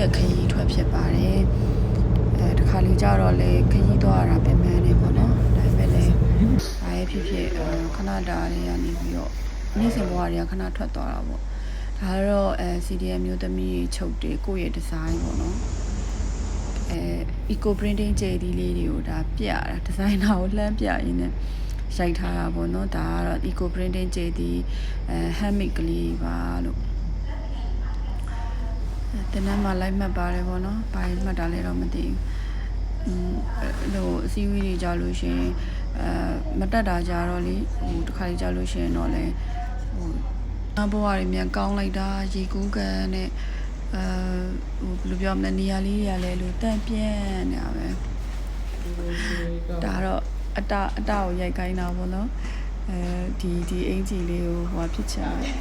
ရဲ့ခရီးထွက်ဖြစ်ပါတယ်အဲတခါလေကြတော့လေခရီးသွားရတာပြင်ပန်းနေပေါ့နော်ဒါပေမဲ့လည်းဘာရဲ့ဖြစ်ဖြစ်အဲခဏတာတွေကနေပြီးတော့နေ့စဉ်ဘဝတွေကခဏထွက်သွားတာပေါ့ဒါကတော့အဲ CDM မျိုးသမီးချုပ်တွေကိုယ့်ရဲ့ဒီဇိုင်းပေါ့နော်အဲ eco printing ကြယ်ဒီလေးတွေကိုဒါပြတာဒီဇိုင်နာကိုလှမ်းပြရင်းနဲ့ရိုက်ထားတာပေါ့နော်ဒါကတော့ eco printing ကြယ်ဒီအဲ handmade ကလေးပါလို့ တင်နန်းမှာလိုက်မှတ်ပါတယ်ဗောနော်။ဘာမှတ်တာလဲတော့မသိဘူး။อืมအဲ့လိုအစည်းအဝေးတွေကြာလို့ရှရင်အဲမတက်တာကြာတော့လေဟိုတစ်ခါလေးကြာလို့ရှရင်တော့လေဟိုအဘွားတွေမြန်ကောင်းလိုက်တာရေကူးကန်နဲ့အဲဟိုဘယ်လိုပြောမလဲနေရာလေးတွေကလည်းလို့တန့်ပြန့်နေတာပဲ။ဒါတော့အတအတကိုရိုက်ခိုင်းတာဗောနော်။အဲဒီဒီအင်ဂျီလေးကိုဟိုဖြစ်ချင်တယ်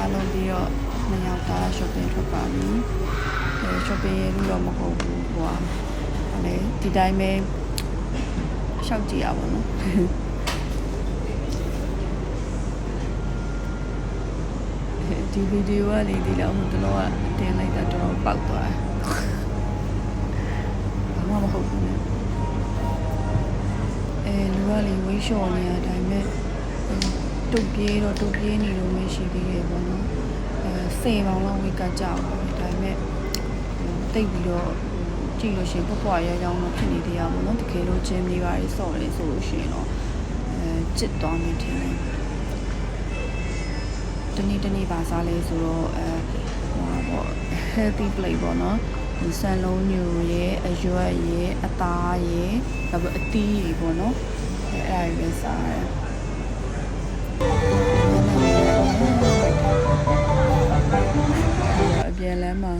အားလုံးပြီးတော့နှစ်ယောက်သား shopping ထွက်ပါပြီအဲ shopping ရလို့တော့မဟုတ်ဘူးဟိုဟာဟိုလေဒီတိုင်းပဲရှောက်ကြည့်ရပါတော့ဒီဗီဒီယိုကလေဒီလောက်ဟိုတလောကတင်လိုက်တာတော့ပောက်သွားတယ်ဘာမှမဟုတ်ဘူးねအဲလူကလေဝိရှော်နေရတိုင်းမဲ့ တုတ်ပြေးတော့တုတ်ပြေးနေလို့မရှိသေးရပေါ့နော်အဲစေပေါင်လောက်ဝိကကြောက်တယ်ဒါပေမဲ့တိတ်ပြီးတော့ကြည့်လို့ရှိရင်ပွပွရရောင်းတော့ဖြစ်နေသေးရပါတော့တကယ်လို့ဂျင်းလေးပါစော့တယ်ဆိုလို့ရှိရင်တော့အဲကြစ်သွားမယ်ထင်တယ်တနေ့တနေ့ပါစားလဲဆိုတော့အဲဟိုပါပေါ့ healthy plate ပေါ့နော်ဒီဆန်လုံးညိုရဲ့အရွက်ရဲ့အသားရဲ့နောက်ပြီးအသီးတွေပေါ့နော်အဲအဲ့ဒါတွေပဲစားရတယ် အပြန်လမ်းမှာ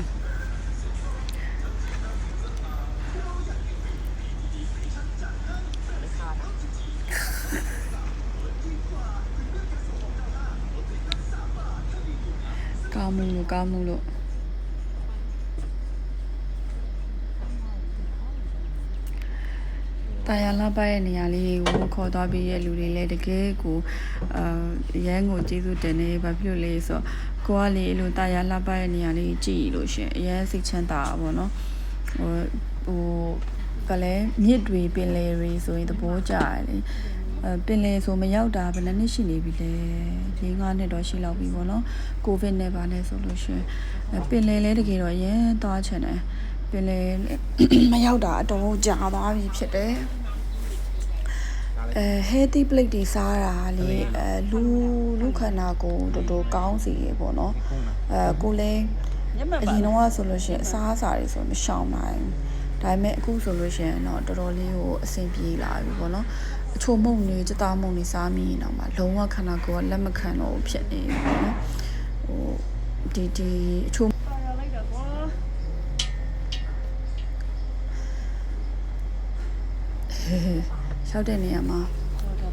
ကောင်းမှုလို့ကောင်းမှုလို့ တာယာလာပါရဲ့နေရာလေးကိုခေါ်သွားပြီးရဲ့လူတွေလည်းတကယ်ကိုအာရန်ကိုကျေးဇူးတင်နေဘာဖြစ်လို့လဲဆိုတော့ကိုကလေအဲ့လိုတာယာလာပါရဲ့နေရာလေးကြည့်လို့ရှင်အရင်စိတ်ချမ်းသာတာပေါ့နော်ဟိုဟိုကလည်းမြစ်တွေပင်လယ်တွေဆိုရင်သဘောကျတယ်လေအဲပင်လယ်ဆိုမရောက်တာဘယ်နှစ်နှစ်ရှိနေပြီလဲ၄၅နှစ်တော့ရှိလောက်ပြီပေါ့နော်ကိုဗစ်နဲ့ပါလဲဆိုလို့ရှင်အဲပင်လယ်လဲတကယ်တော့အရင်သွားချင်တယ် ပင်လယ်မရောက်တာအတော်ကြာသွားပြီဖြစ်တယ်အဲ healthy plate တွေစားတာလေအဲလူလူခန္ဓာကိုယ်တော်တော်ကောင်းစီရေပေါ့နော်အဲကိုလည်းအရင်တော့ဆိုလို့ရှိရင်အစားအစာတွေဆိုမရှောင်နိုင်ဘူးဒါပေမဲ့အခုဆိုလို့ရှိရင်တော့တော်တော်လေးကိုအဆင်ပြေလာပြီပေါ့နော်အချို့မုံတွေစတားမုံတွေစားမိရင်တော့မှလုံးဝခန္ဓာကိုယ်ကလက်မခံတော့ဘူးဖြစ်နေပြီပေါ့နော်ဟိုဒီဒီအချို့ ရှောက်တဲ့နေရာမှာ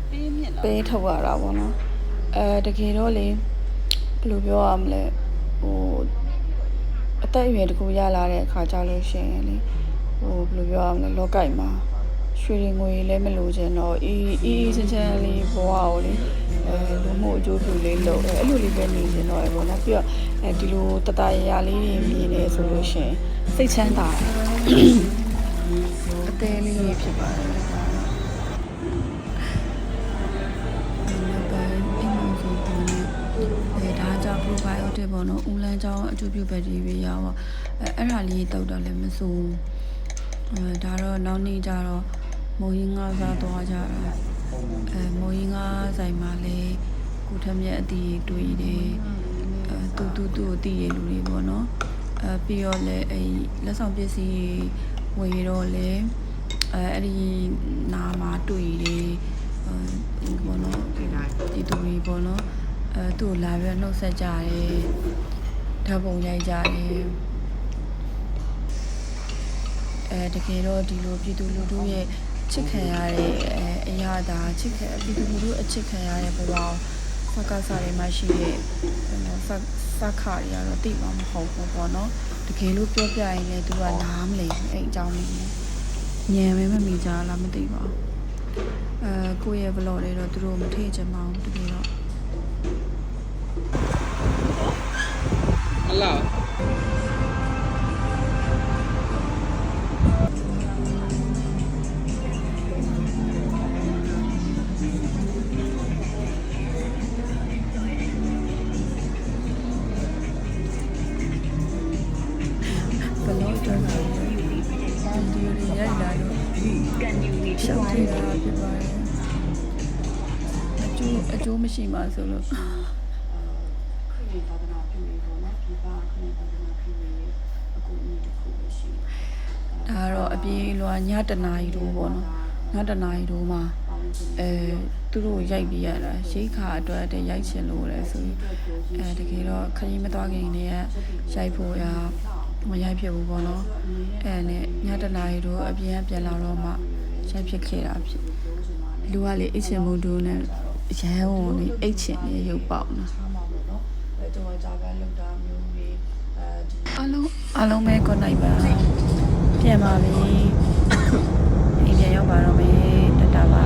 ပေးမြင့်လာပေးထုတ်ရတာပေါ့နော်အဲတကယ်တော့လေဘယ်လိုပြောရမလဲဟိုအသက်အရွယ်တကူရလာတဲ့အခါကြလို့ရှိရင်လေဟိုဘယ်လိုပြောရမလဲလောကကြီးမှာရွှေတွေငွေတွေလည်းမလိုချင်တော့အေးအေးချမ်းချမ်းလေးဘဝကိုလေအဲလူမှုအကျိုးပြုလေးလုပ်အဲအဲ့လိုလေးပဲနေချင်တော့ရပေါ့နော်ပြီးတော့အဲဒီလိုတတရရလေးတွေမြင်နေဆိုလို့ရှိရင်စိတ်ချမ်းသာတယ်အသေးလေးတွေဖြစ်ပါတယ် င့် probiotic ပေါ့နော်ဦးလန်းကြောင်းအကျိုးပြုဘက်တီးရီးယားပေါ့အဲအဲ့ဒါလေးတောက်တော့လည်းမဆိုးအဲဒါတော့နောက်နေ့ကျတော့မိုးရင်းငါးစားသွားကြတာအဲမိုးရင်းငါးဆိုင်မှာလည်းကိုထက်မြက်အတီးတွေ့တယ်အဲတူတူတူအတီးရလူတွေပေါ့နော်အဲပြီးတော့လည်းအဲလက်ဆောင်ပစ္စည်းဝယ်တော့လည်းအဲအဲ့ဒီနာ ပြီးတော့နှုတ်ဆက်ကြတယ်ဓာတ်ပုံရိုက်ကြတယ်အဲတကယ်တော့ဒီလိုပြည်သူလူထုရဲ့ချစ်ခံရတဲ့အဲအရာသာချစ်ခံပြည်သူလူထုအချစ်ခံရတဲ့ဘဝကိုစကားစားတွေမှာရှိတဲ့နော်စစခါတွေကတော့တိမှာမဟုတ်ဘူးပေါ့နော်တကယ်လို့ပြောပြရင်လည်းသူကနားမလည်ဘူးအဲ့အကြောင်းလေးညံမဲမမိကြလားမသိပါဘူးအဲကိုယ့်ရဲ့ vlog တွေတော့သူတို့မထည့်ချင်ပါဘူးတကယ်တော့ ရှောက်ထိတာဖြစ်ပါတယ်အကျိုးအကျိုးမရှိမှဆိုလို့ခရီးသာသနာပြုရေးပေါ့နော်ဒီပါခရီးသာသနာပြုရေးအကူအညီတစ်ခုပဲရှိတယ်ဒါကတော့အပြေးလွာညတနာရီတို့ပေါ့နော်ညတနာရီတို့မှာအဲသူတို့ရိုက်ပြီးရတာရိတ်ခါအတွက်တည်းရိုက်ချင်လို့လဲဆိုပြီးအဲတကယ်တော့ခရီးမသွားခင်တည်းကရိုက်ဖို့ရမရိုက်ဖြစ်ဘူးပေါ့နော်အဲနဲ့ညတနာရီတို့အပြင်ကပြန်လာတော့မှ ရိုက်ဖြစ်ခဲ့တာဖြစ်လူကလေအိတ်ချင်မှုတို့နဲ့ရန်ဝန်နေအိတ်ချင်နေရုပ်ပေါက်နော်ကျွန်တော်ဂျာပန်လောက်တာမျိုးတွေအဲအလုံးအလုံးပဲ good night ပါပြန်ပါပြီအိမ်ပြန်ရောက်ပါတော့မယ်တတပါ